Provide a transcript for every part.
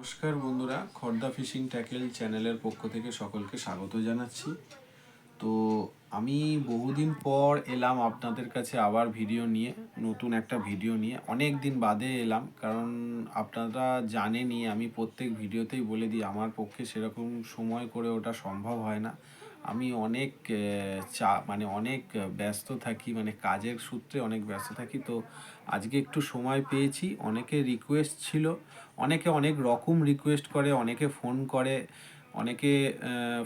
নমস্কার বন্ধুরা, Khardah fishing tackle চ্যানেলের পক্ষ থেকে সকলকে স্বাগত জানাচ্ছি। তো আমি বহুদিন পর এলাম আপনাদের কাছে আবার ভিডিও নিয়ে, নতুন একটা ভিডিও নিয়ে। অনেক দিন বাদে এলাম, কারণ আপনারা জানেনই, আমি প্রত্যেক ভিডিওতেই বলে দিই, আমার পক্ষে সেরকম সময় করে ওটা সম্ভব হয় না। আমি অনেক চা মানে অনেক ব্যস্ত থাকি মানে কাজের সূত্রে অনেক ব্যস্ত থাকি। তো আজকে একটু সময় পেয়েছি, অনেকে রিকোয়েস্ট ছিল, অনেকে অনেক রকম রিকোয়েস্ট করে, অনেকে ফোন করে, অনেকে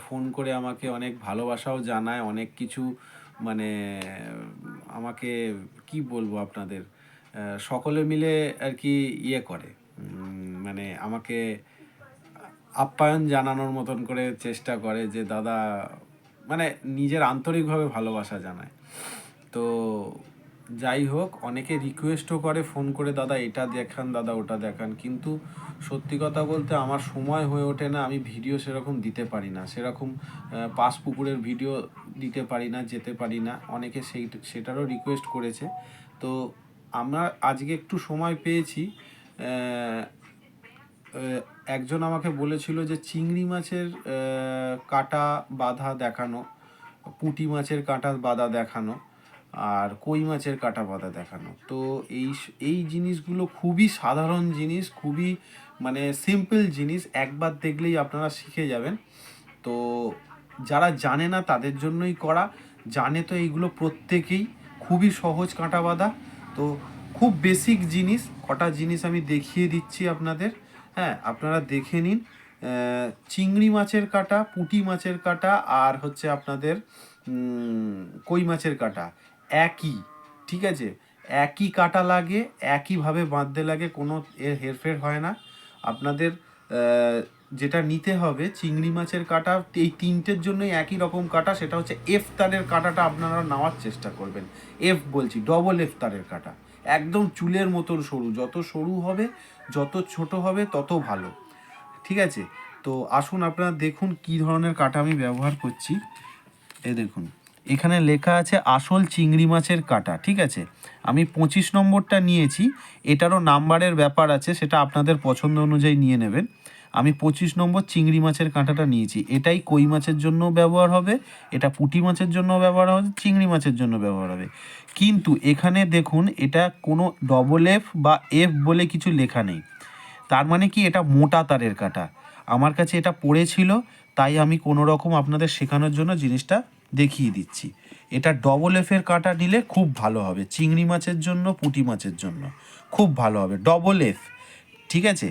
ফোন করে আমাকে অনেক ভালোবাসাও জানায়, অনেক কিছু মানে আমাকে, কি বলব আপনাদের সকলে মিলে আর কি ইয়ে করে মানে আমাকে আপ্যায়ন জানানোর মতন করে চেষ্টা করে যে, দাদা মানে নিজের আন্তরিকভাবে ভালোবাসা জানায়। তো যাই হোক, অনেকে রিকোয়েস্টও করে ফোন করে, দাদা, এটা দেখান, দাদা, ওটা দেখান। কিন্তু সত্যি কথা বলতে আমার সময় হয়ে ওঠে না, আমি ভিডিও সেরকম দিতে পারি না। সেরকম পাঁচ পুকুরের ভিডিও দিতে পারি না, যেতে পারি না। অনেকে সেই, সেটারও রিকোয়েস্ট করেছে। তো আমরা আজকে একটু সময় পেয়েছি একজন আমাকে বলেছিল যে চিংড়ি মাছের কাটা বাঁধা দেখানো, পুঁটি মাছের কাটা বাঁধা দেখানো আর কই মাছের কাটা বাঁধা দেখানো। তো এই এই জিনিসগুলো খুবই সাধারণ জিনিস, খুবই মানে সিম্পল জিনিস, একবার দেখলেই আপনারা শিখে যাবেন। তো যারা জানে না তাদের জন্যই করা, জানে তো এইগুলো প্রত্যেকেই, খুবই সহজ কাঁটা বাঁধা। তো খুব বেসিক জিনিস, কটা জিনিস আমি দেখিয়ে দিচ্ছি আপনাদের। হ্যাঁ আপনারা দেখে নিন চিংড়ি মাছের কাটা, পুঁটি মাছের কাটা আর হচ্ছে আপনাদের কই মাছের কাটা, একই, ঠিক আছে? একই কাটা লাগে, একইভাবে বাঁধতে লাগে, কোনো এর হেরফের হয় না। আপনাদের যেটা নিতে হবে, চিংড়ি মাছের কাটা, এই তিনটের জন্যই একই রকম কাটা, সেটা হচ্ছে এফ তারের কাটাটা আপনারা নেওয়ার চেষ্টা করবেন। এফ বলছি ডবল এফ তারের কাটা। একদম চুলের মতন সরু। যত সরু হবে, যত ছোট হবে, তত ভালো। ঠিক আছে? তো আসুন আপনারা দেখুন কি ধরনের কাটা আমি ব্যবহার করছি। এ দেখুন, এখানে লেখা আছে আসল চিংড়ি মাছের কাটা। ঠিক আছে? আমি পঁচিশ নম্বরটা নিয়েছি। এটারও নাম্বারের ব্যাপার আছে, সেটা আপনাদের পছন্দ অনুযায়ী নিয়ে নেবেন। আমি পঁচিশ নম্বর চিংড়ি মাছের কাঁটাটা নিয়েছি। এটাই কই মাছের জন্য ব্যবহার হবে? এটা পুঁটি মাছের জন্য ব্যবহার হবে? চিংড়ি মাছের জন্য ব্যবহার হবে? কিন্তু এখানে দেখুন, এটা কোনো ডবল এফ বা এফ বলে কিছু লেখা নেই। তার মানে কি এটা মোটা তারের কাঁটা। আমার কাছে এটা পড়েছিল তাই আমি কোনো রকম আপনাদের শেখানোর জন্য জিনিসটা দেখিয়ে দিচ্ছি। এটা ডবল এফের কাঁটা নিলে খুব ভালো হবে। চিংড়ি মাছের জন্য, পুঁটি মাছের জন্য খুব ভালো হবে। ডবল এফ ঠিক আছে?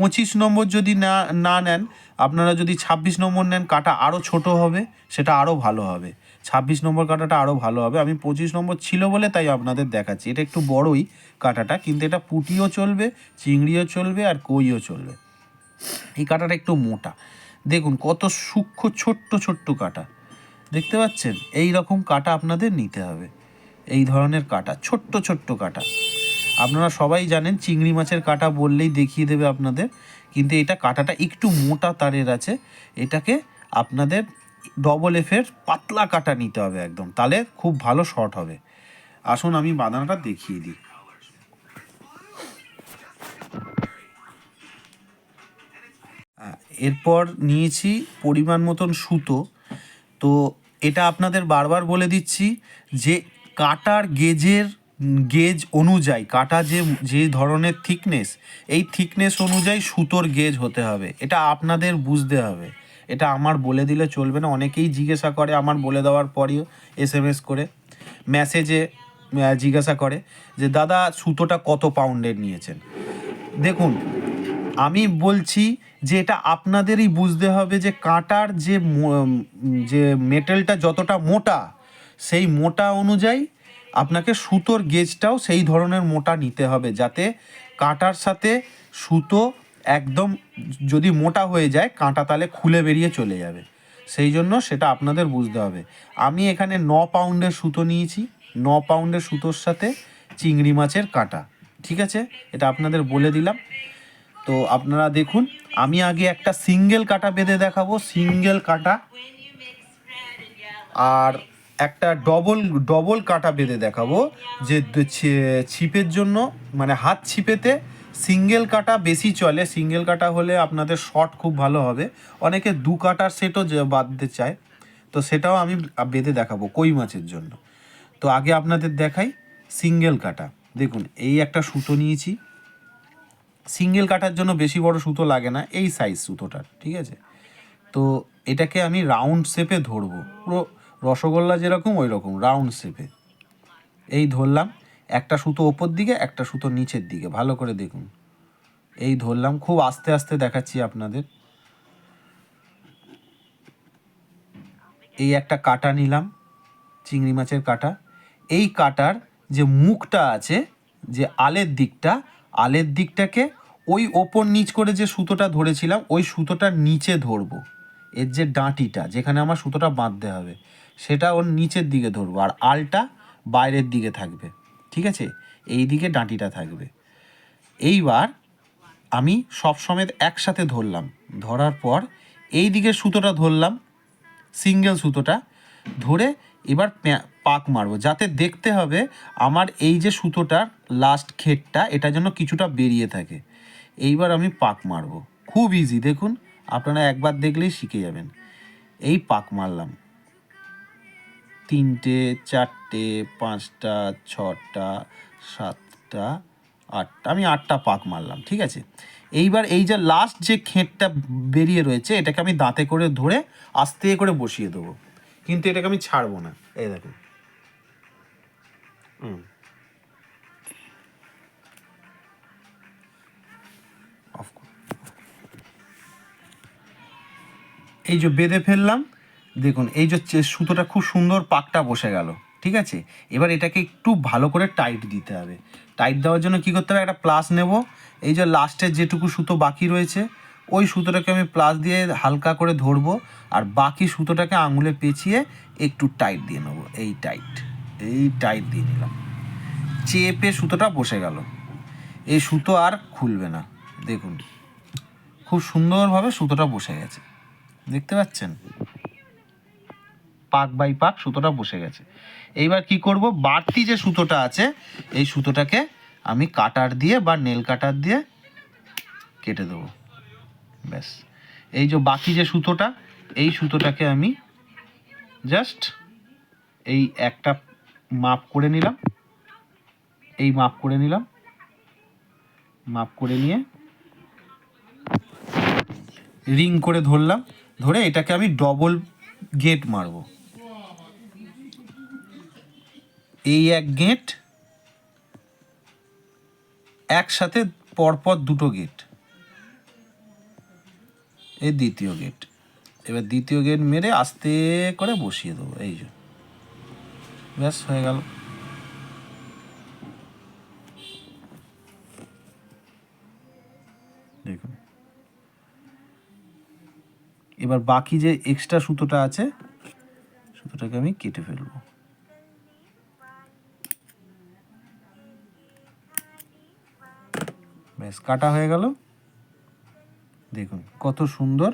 পঁচিশ নম্বর যদি না না নেন, আপনারা যদি ছাব্বিশ নম্বর নেন, কাটা আরও ছোট হবে, সেটা আরও ভালো হবে। ছাব্বিশ নম্বর কাটাটা আরও ভালো হবে। আমি পঁচিশ নম্বর ছিল বলে তাই আপনাদের দেখাচ্ছি। এটা একটু বড়ই কাটাটা, কিন্তু এটা পুঁটিও চলবে, চিংড়িও চলবে আর কইও চলবে। এই কাঁটাটা একটু মোটা। দেখুন, কত সূক্ষ্ম, ছোট্ট ছোট্ট কাটা। দেখতে পাচ্ছেন? এই রকম কাটা আপনাদের নিতে হবে। এই ধরনের কাটা, ছোট্ট ছোট্ট কাটা। আপনারা সবাই জানেন, চিংড়ি মাছের কাটা বললেই দেখিয়ে দেবে আপনাদের, কিন্তু এটা কাটাটা একটু মোটা তারের আছে। এটাকে আপনাদের ডবল এফের পাতলা কাটা নিতে হবে একদম, তাহলে খুব ভালো শর্ট হবে। আসুন, আমি বাঁধানোটা দেখিয়ে দিই। এরপর নিয়েছি পরিমাণ মতন সুতো। তো এটা আপনাদের বারবার বলে দিচ্ছি যে কাটার গেজের গেজ অনুযায়ী, কাটা যে যে ধরনের থিকনেস এই থিকনেস অনুযায়ী সুতোর গেজ হতে হবে। এটা আপনাদের বুঝতে হবে। এটা আমার বলে দিলে চলবে না। অনেকেই জিজ্ঞাসা করে আমার বলে দেওয়ার পরেও এস এম এস করে মেসেজে জিজ্ঞাসা করে যে, দাদা, সুতোটা কত পাউন্ডের নিয়েছেন? দেখুন, আমি বলছি যে, এটা আপনাদেরই বুঝতে হবে যে, কাঁটার যে যে মেটেলটা যতটা মোটা, সেই মোটা অনুযায়ী আপনাকে সুতোর গেজটাও সেই ধরনের মোটা নিতে হবে যাতে কাঁটার সাথে সুতো একদম যদি মোটা হয়ে যায়, কাঁটা তাহলে খুলে বেরিয়ে চলে যাবে। সেই জন্য সেটা আপনাদের বুঝতে হবে। আমি এখানে ন পাউন্ডের সুতো নিয়েছি। ন পাউন্ডের সুতোর সাথে চিংড়ি মাছের কাঁটা, ঠিক আছে? এটা আপনাদের বলে দিলাম। তো আপনারা দেখুন, আমি আগে একটা সিঙ্গেল কাটা বেঁধে দেখাবো। সিঙ্গেল কাটা আর একটা ডবল ডবল কাটা বেঁধে দেখাবো। যে ছিপের জন্য মানে হাত ছিপেতে সিঙ্গেল কাটা বেশি চলে। সিঙ্গেল কাটা হলে আপনাদের শর্ট খুব ভালো হবে। অনেকে দু কাটার সেটও বাঁধতে চায়। তো সেটাও আমি বেঁধে দেখাবো কই মাছের জন্য। তো আগে আপনাদের দেখাই সিঙ্গেল কাটা। দেখুন, এই একটা সুতো নিয়েছি। সিঙ্গেল কাটার জন্য বেশি বড় সুতো লাগে না, এই সাইজ সুতোটার, ঠিক আছে? তো এটাকে আমি রাউন্ড শেপে ধরবো। পুরো রসগোল্লা যেরকম ওই রকম রাউন্ড শেপে এই ধরলাম, একটা সুতো ওপর দিকে, একটা সুতো নিচের দিকে, ভালো করে দেখুন। এই ধরলাম, খুব আস্তে আস্তে দেখাচ্ছি আপনাদের। এই একটা কাটা নিলাম, চিংড়ি মাছের কাটা। এই কাটার যে মুখটা আছে, যে আলের দিকটা, আলের দিকটাকে ওই ওপর নিচ করে যে সুতোটা ধরেছিলাম, ওই সুতোটার নিচে ধরবো। এর যে ডাঁটিটা, যেখানে আমার সুতোটা বাঁধতে হবে। সেটা ওর নিচের দিকে ধরবো আর আলটা বাইরের দিকে থাকবে, ঠিক আছে? এই দিকে ডাঁটিটা থাকবে। এইবার আমি সব সমেত একসাথে ধরলাম। ধরার পর এই দিকের সুতোটা ধরলাম, সিঙ্গেল সুতোটা ধরে এবার পাক মারবো, যাতে দেখতে হবে আমার এই যে সুতোটার লাস্ট খেটটা এটা যেন কিছুটা বেরিয়ে থাকে। এইবার আমি পাক মারবো। খুব ইজি দেখুন, আপনারা একবার দেখলেই শিখে যাবেন। এই পাক মারলাম। তিনটে, চারটে, পাঁচটা, ছটা, সাতটা, আটটা। আমি আটটা পাক মারলাম, ঠিক আছে? এইবার এই যে লাস্ট যে খেঁটটা বেরিয়ে রয়েছে, এটাকে আমি দাঁতে করে ধরে আস্তে করে বসিয়ে দেবো। কিন্তু এটাকে আমি ছাড়বো না। এই দেখুন। হুম। এই যে বেঁধে ফেললাম দেখুন, এই যে সুতোটা খুব সুন্দর পাকটা বসে গেল, ঠিক আছে? এবার এটাকে একটু ভালো করে টাইট দিতে হবে। টাইট দেওয়ার জন্য কি করতে হবে? একটা প্লাস নেব। এই যে লাস্টের যেটুকু সুতো বাকি রয়েছে, ওই সুতোটাকে আমি প্লাস দিয়ে হালকা করে ধরবো, আর বাকি সুতোটাকে আঙুলে পেঁচিয়ে একটু টাইট দিয়ে নেব। এই টাইট এই টাইট দিয়ে নিলাম। চেপে সুতোটা বসে গেল। এই সুতো আর খুলবে না। দেখুন, খুব সুন্দরভাবে সুতোটা বসে গেছে। দেখতে পাচ্ছেন? পাক বাই পাক সুতোটা বসে গেছে। এইবার কি করব? বাড়তি যে সুতোটা আছে, এই সুতোটাকে আমি কাটার দিয়ে বা নেল কাটার দিয়ে কেটে দেবো। ব্যাস। এই যে বাকি যে সুতোটা, এই সুতোটাকে আমি জাস্ট এই একটা মাপ করে নিলাম। এই মাপ করে নিলাম। মাপ করে নিয়ে রিং করে ধরলাম। ধরে এটাকে আমি ডবল গেট মারবো। এই এক গেট, একসাথে পরপর দুটো গেট। এই দ্বিতীয় গেট। এবার দ্বিতীয় গেট মেরে আস্তে করে বসিয়ে দেবো, এই যে। ব্যাস, হয়ে গেল। দেখুন। এবার বাকি যে এক্সট্রা সুতোটা আছে, সুতোটাকে আমি কেটে ফেলব। ব্যাস কাটা হয়ে গেল। দেখুন, কত সুন্দর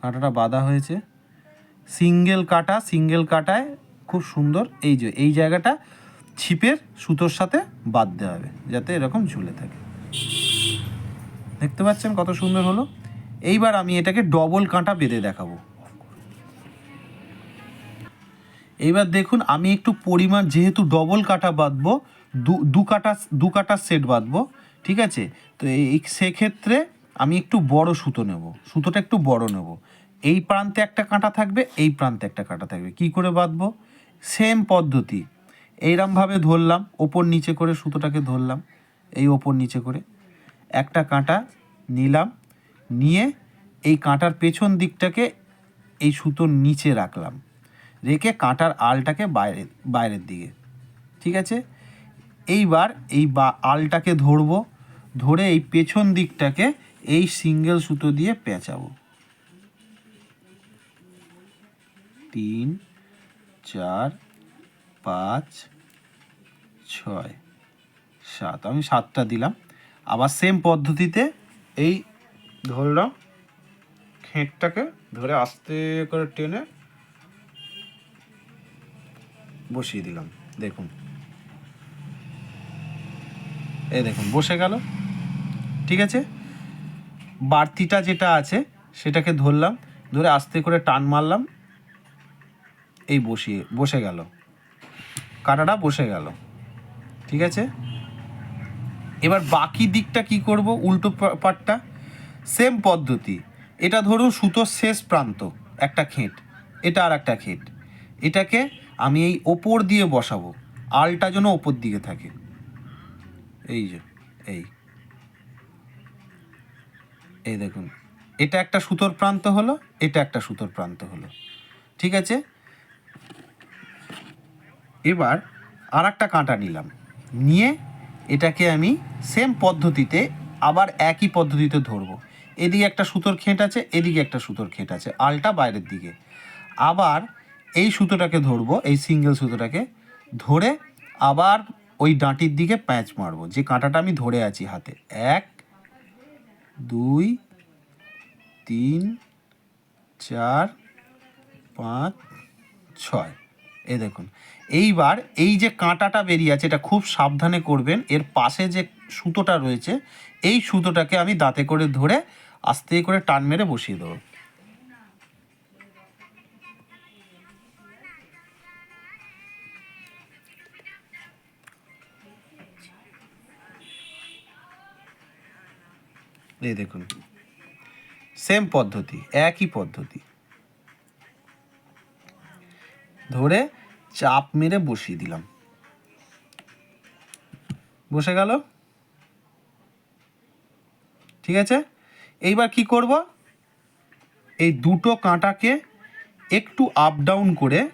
কাঁটাটা বাঁধা হয়েছে। সিঙ্গেল কাটা, সিঙ্গেল কাটায় খুব সুন্দর। এই যে, এই জায়গাটা ছিপের সুতোর সাথে বাঁধতে হবে, যাতে এরকম ঝুলে থাকে। দেখতে পাচ্ছেন কত সুন্দর হলো? এইবার আমি এটাকে ডবল কাঁটা বেঁধে দেখাবো। এইবার দেখুন, আমি একটু পরিমাণ, যেহেতু ডবল কাটা বাঁধবো, দু কাটা, দু কাটার সেট বাঁধবো ঠিক আছে? তো এই সেক্ষেত্রে আমি একটু বড় সুতো নেব। সুতোটা একটু বড় নেব। এই প্রান্তে একটা কাঁটা থাকবে, এই প্রান্তে একটা কাঁটা থাকবে। কি করে বাঁধবো? সেম পদ্ধতি। এইরমভাবে ধরলাম, ওপর নিচে করে সুতোটাকে ধরলাম, এই ওপর নিচে করে। একটা কাঁটা নিলাম, নিয়ে এই কাঁটার পেছন দিকটাকে এই সুতোর নিচে রাখলাম। রেখে কাঁটার আলটাকে বাইরে, বাইরের দিকে। ঠিক আছে? এইবার এই বা আলটাকে ধরবো, ধরে এই পেছন দিকটাকে এই সিঙ্গেল সুতো দিয়ে পেঁচাবো। তিন, চার, পাঁচ, ছয়, সাত। আমি সাতটা দিলাম। আবার সেম পদ্ধতিতে এই ধরলাম খেঁটটাকে ধরে আস্তে করে টেনে বসিয়ে দিলাম। দেখুন। এই দেখুন, বসে গেল। ঠিক আছে? বাড়তিটা যেটা আছে, সেটাকে ধরলাম, ধরে আস্তে করে টান মারলাম। এই বসিয়ে, বসে গেল। কাঁটাটা বসে গেল। ঠিক আছে? এবার বাকি দিকটা কি করব? উল্টো পাটটা? সেম পদ্ধতি। এটা ধরুন সুতোর শেষ প্রান্ত, একটা খেঁট। এটা আর একটা খেঁট। এটাকে আমি এই ওপর দিয়ে বসাবো। আলটা যেন ওপর দিকে থাকে। এই যে, এই। এই দেখুন, এটা একটা সুতোর প্রান্ত হলো, এটা একটা সুতোর প্রান্ত হলো। ঠিক আছে? এবার আর একটা কাঁটা নিলাম। নিয়ে এটাকে আমি সেম পদ্ধতিতে আবার একই পদ্ধতিতে ধরবো। এদিকে একটা সুতোর খেঁট আছে, এদিকে একটা সুতোর খেঁট আছে, আলটা বাইরের দিকে। আবার এই সুতোটাকে ধরবো, এই সিঙ্গেল সুতোটাকে ধরে আবার ওই ডাঁটির দিকে প্যাঁচ মারবো। যে কাঁটাটা আমি ধরে আছি হাতে। এক, দুই, তিন, চার, পাঁচ, ছয়। এ দেখুন, এইবার এই যে কাঁটাটা বেরিয়ে আছে, এটা খুব সাবধানে করবেন। এর পাশে যে সুতোটা রয়েছে, এই সুতোটাকে আমি দাঁতে করে ধরে আস্তে করে টান মেরে বসিয়ে দেবো। এই দেখুন। সেম পদ্ধতি, একই পদ্ধতি। ধরে চাপ মেরে বসিয়ে দিলাম। বসে গেল? ঠিক আছে? এইবার কি করব? এই দুটো কাঁটাকে একটু আপ ডাউন করে,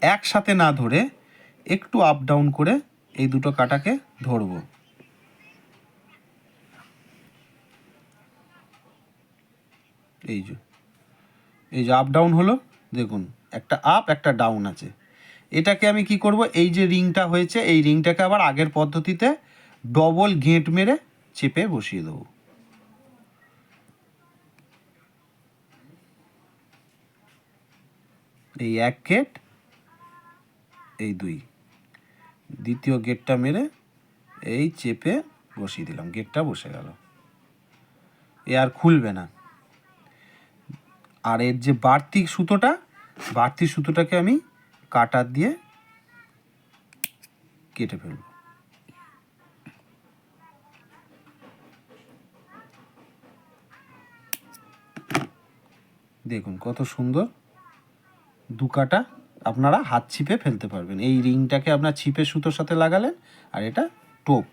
একসাথে না ধরে একটু আপ ডাউন করে এই দুটো কাঁটাকে ধরবো। এই যে। এই যে আপ ডাউন হলো, দেখুন, একটা আপ একটা ডাউন আছে। এটাকে আমি কি করব? এই যে রিংটা হয়েছে, এই রিংটাকে আবার আগের পদ্ধতিতে ডবল গেঁট মেরে চেপে বসিয়ে দেবো। এই এক গেট এই দুই। দ্বিতীয় গেটটা মেরে এই চেপে বসিয়ে দিলাম। গেটটা বসে গেল। এ আর খুলবে না। আর এর যে বাড়তি সুতোটা, বাড়তি সুতোটাকে আমি কাটার দিয়ে কেটে ফেলব। দেখুন কত সুন্দর দু কাটা আপনারা হাত ছিপে ফেলতে পারবেন। এই রিংটাকে আপনার ছিপে সুতোর সাথে লাগালেন আর এটা টোপ,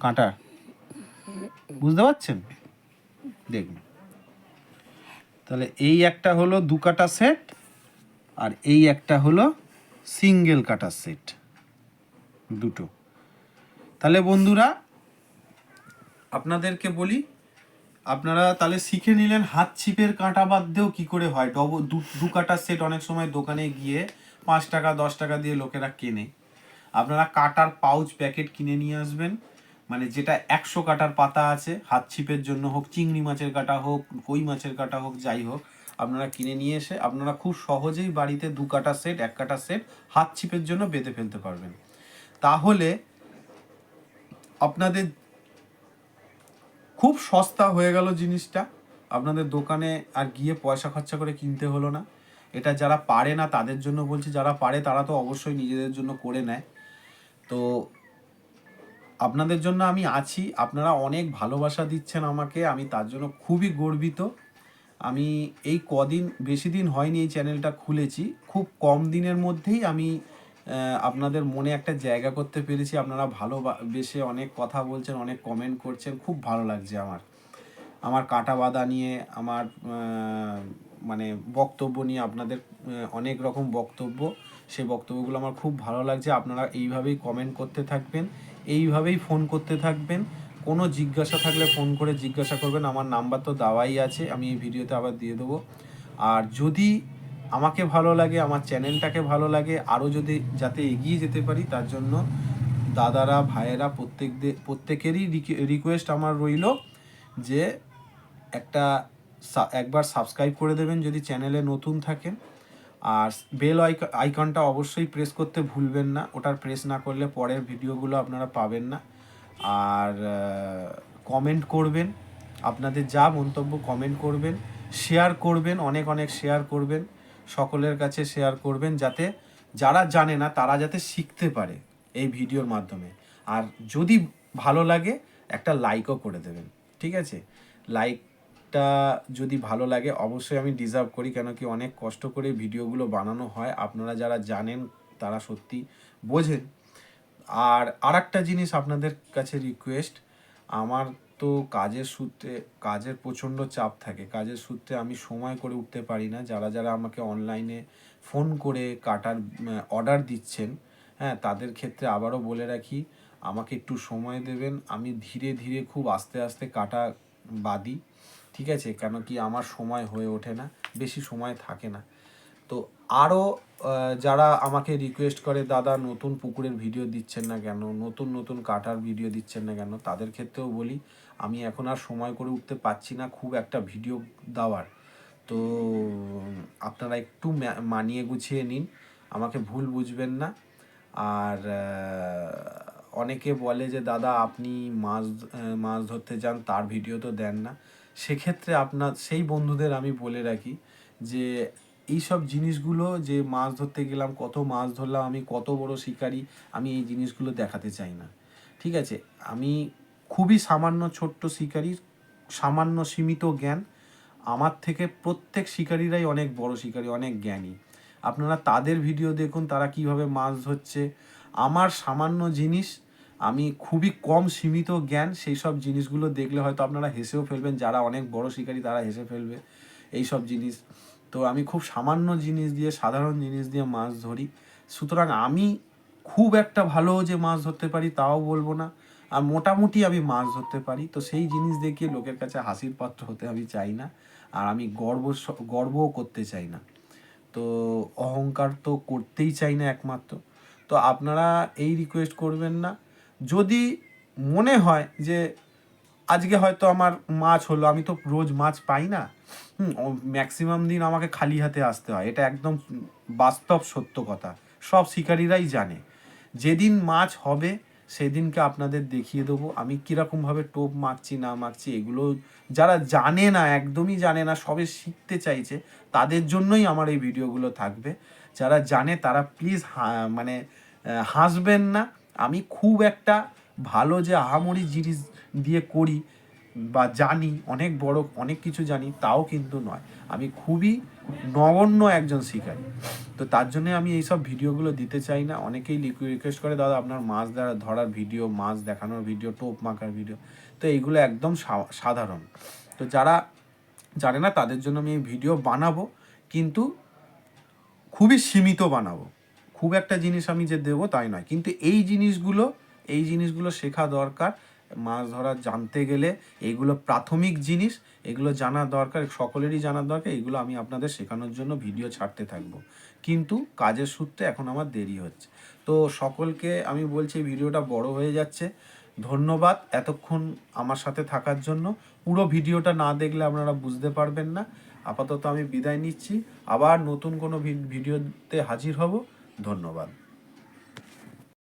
কাঁটা। বুঝতে পারছেন? দেখুন। তাহলে এই একটা হলো দু কাটা সেট আর এই একটা হলো সিঙ্গেল কাটার সেট দুটো। তাহলে বন্ধুরা, আপনাদেরকে বলি, আপনারা তাহলে শিখে নিলেন হাত ছিপের কাঁটা বাদ দিয়েও কী করে হয়? ডব, দু কাটার সেট অনেক সময় দোকানে গিয়ে পাঁচ টাকা, দশ টাকা দিয়ে লোকেরা কেনে। আপনারা কাটার পাউচ প্যাকেট কিনে নিয়ে আসবেন। মানে যেটা একশো কাটার পাতা আছে, হাত ছিপের জন্য হোক, চিংড়ি মাছের কাটা হোক, কই মাছের কাটা হোক, যাই হোক, আপনারা কিনে নিয়ে এসে আপনারা খুব সহজেই বাড়িতে দু কাটা সেট, এক কাটা সেট হাত ছিপের জন্য বেঁধে ফেলতে পারবেন। তাহলে আপনাদের খুব সস্তা হয়ে গেল জিনিসটা। আপনাদের দোকানে আর গিয়ে পয়সা খরচা করে কিনতে হলো না। এটা যারা পারে না, তাদের জন্য বলছি, যারা পারে তারা তো অবশ্যই নিজেদের জন্য করে নেয়। তো আপনাদের জন্য আমি আছি। আপনারা অনেক ভালোবাসা দিচ্ছেন আমাকে, আমি তার জন্য খুবই গর্বিত। আমি এই কদিন, বেশি দিন হয়নি এই চ্যানেলটা খুলেছি। খুব কম দিনের মধ্যেই আমি আপনাদের মনে একটা জায়গা করতে পেরেছি। আপনারা ভালোবেসে অনেক কথা বলছেন, অনেক কমেন্ট করছেন, খুব ভালো লাগছে আমার। আমার কাটা বাঁধা নিয়ে, আমার মানে বক্তব্য নিয়ে আপনাদের অনেক রকম বক্তব্য। সেই বক্তব্যগুলো আমার খুব ভালো লাগছে। আপনারা এইভাবেই কমেন্ট করতে থাকবেন। এইভাবেই ফোন করতে থাকবেন। কোনো জিজ্ঞাসা থাকলে ফোন করে জিজ্ঞাসা করবেন। আমার নাম্বার তো দেওয়াই আছে, আমি এই ভিডিওতে আবার দিয়ে দেবো। আর যদি আমাকে ভালো লাগে, আমার চ্যানেলটাকে ভালো লাগে, আরও যদি যাতে এগিয়ে যেতে পারি, তার জন্য দাদারা, ভাইয়েরা, প্রত্যেকদের, প্রত্যেকেরই রিকোয়েস্ট আমার রইল যে একটা একবার সাবস্ক্রাইব করে দেবেন। যদি চ্যানেলে নতুন থাকেন আর বেল আইকনটা অবশ্যই প্রেস করতে ভুলবেন না। ওটার প্রেস না করলে পরের ভিডিওগুলো আপনারা পাবেন না। আর কমেন্ট করবেন। আপনাদের যা মন্তব্য কমেন্ট করবেন শেয়ার করবেন, অনেক অনেক শেয়ার করবেন। সকলের কাছে শেয়ার করবেন যাতে যারা জানে না, তারা যাতে শিখতে পারে এই ভিডিওর মাধ্যমে। আর যদি ভালো লাগে, একটা লাইকও করে দেবেন। ঠিক আছে? লাইকটা যদি ভালো লাগে, অবশ্যই আমি ডিজার্ভ করি। কেন কি অনেক কষ্ট করে ভিডিওগুলো বানানো হয়। আপনারা যারা জানেন, তারা সত্যি বোঝেন। আর আরেকটা জিনিস আপনাদের কাছে রিকোয়েস্ট আমার তো কাজের সূত্রে, কাজের প্রচণ্ড চাপ থাকে। কাজের সূত্রে আমি সময় করে উঠতে পারি না। যারা যারা আমাকে অনলাইনে ফোন করে কাটার অর্ডার দিচ্ছেন হ্যাঁ তাদের ক্ষেত্রে আবারও বলে রাখি, আমাকে একটু সময় দেবেন। আমি ধীরে ধীরে খুব আস্তে আস্তে কাটা বাদি। ঠিক আছে? কেন কি আমার সময় হয়ে ওঠে না? বেশি সময় থাকে না। তো আরও যারা আমাকে রিকোয়েস্ট করে, দাদা, নতুন পুকুরের ভিডিও দিচ্ছেন না কেন? নতুন নতুন কাটার ভিডিও দিচ্ছেন না কেন? তাদের ক্ষেত্রেও বলি, আমি এখন আর সময় করে উঠতে পারছি না খুব একটা ভিডিও দেওয়ার। তো আপনারা একটু মানিয়ে গুছিয়ে নিন। আমাকে ভুল বুঝবেন না। আর অনেকে বলে যে, দাদা, আপনি মাছ মাছ ধরতে যান, তার ভিডিও তো দেন না। সেক্ষেত্রে আপনার, সেই বন্ধুদের আমি বলে রাখি যে এই সব জিনিসগুলো যে মাছ ধরতে গেলাম, কত মাছ ধরলাম, আমি কত বড় শিকারি, আমি এই জিনিসগুলো দেখাতে চাই না। ঠিক আছে? আমি খুবই সামান্য ছোট্ট শিকারি, সামান্য সীমিত জ্ঞান। আমার থেকে প্রত্যেক শিকারীরাই অনেক বড় শিকারী, অনেক জ্ঞানী। আপনারা তাদের ভিডিও দেখুন, তারা কীভাবে মাছ ধরছে। আমার সামান্য জিনিস আমি খুবই কম সীমিত জ্ঞান, সেই সব জিনিসগুলো দেখলে হয়তো আপনারা হেসেও ফেলবেন, যারা অনেক বড় শিকারী তারা হেসে ফেলবে এই সব জিনিস। তো আমি খুব সামান্য জিনিস দিয়ে, সাধারণ জিনিস দিয়ে মাছ ধরি। সুতরাং আমি খুব একটা ভালো যে মাছ ধরতে পারি তাও বলব না। আর মোটামুটি আমি মাছ ধরতে পারি। তো সেই জিনিস দেখিয়ে লোকের কাছে হাসির পাত্র হতে আমি চাই না। আর আমি গর্ব গর্বও করতে চাই না। তো অহংকার তো করতেই চাই না একমাত্র। তো আপনারা এই রিকোয়েস্ট করবেন না। যদি মনে হয় যে আজকে হয়তো আমার মাছ হলো, আমি তো রোজ মাছ পাই না ম্যাক্সিমাম দিন আমাকে খালি হাতে আসতে হয়। এটা একদম বাস্তব সত্য কথা। সব শিকারীরাই জানে। যেদিন মাছ হবে, সেদিনকে আপনাদের দেখিয়ে দেবো। আমি কীরকমভাবে টোপ মারছি না মারছি এগুলো যারা জানে না, একদমই জানে না, সবে শিখতে চাইছে, তাদের জন্যই আমার এই ভিডিওগুলো থাকবে। যারা জানে, তারা প্লিজ মানে হাসবেন না। আমি খুব একটা ভালো যে আহামরি জিনিস দিয়ে করি বা জানি, অনেক বড় অনেক কিছু জানি, তাও কিন্তু নয়। আমি খুবই নগণ্য একজন শিকারী। তো তার জন্য আমি এইসব ভিডিওগুলো দিতে চাই না। অনেকেই রিকোয়েস্ট করে, দাদা, আপনার মাছ ধরার ভিডিও, মাছ দেখানোর ভিডিও, টোপ মাখার ভিডিও। তো এইগুলো একদম সাধারণ। তো যারা জানে না, তাদের জন্য আমি এই ভিডিও বানাবো, কিন্তু খুবই সীমিত বানাবো। খুব একটা জিনিস আমি যে দেবো তাই নয়। কিন্তু এই জিনিসগুলো এই জিনিসগুলো শেখা দরকার। মাছ ধরা জানতে গেলে এগুলো প্রাথমিক জিনিস, এগুলো জানা দরকার, সকলেরই জানা দরকার, এগুলো আমি আপনাদের শেখানোর জন্য ভিডিও ছাড়তে থাকব। কিন্তু কাজের সূত্রে এখন আমার দেরি হচ্ছে। তো সকলকে আমি বলছি ভিডিওটা বড় হয়ে যাচ্ছে। ধন্যবাদ এতক্ষণ আমার সাথে থাকার জন্য। পুরো ভিডিওটা না দেখলে আপনারা বুঝতে পারবেন না। আপাতত আমি বিদায় নিচ্ছি। আবার নতুন কোনো ভিডিওতে হাজির হব। ধন্যবাদ।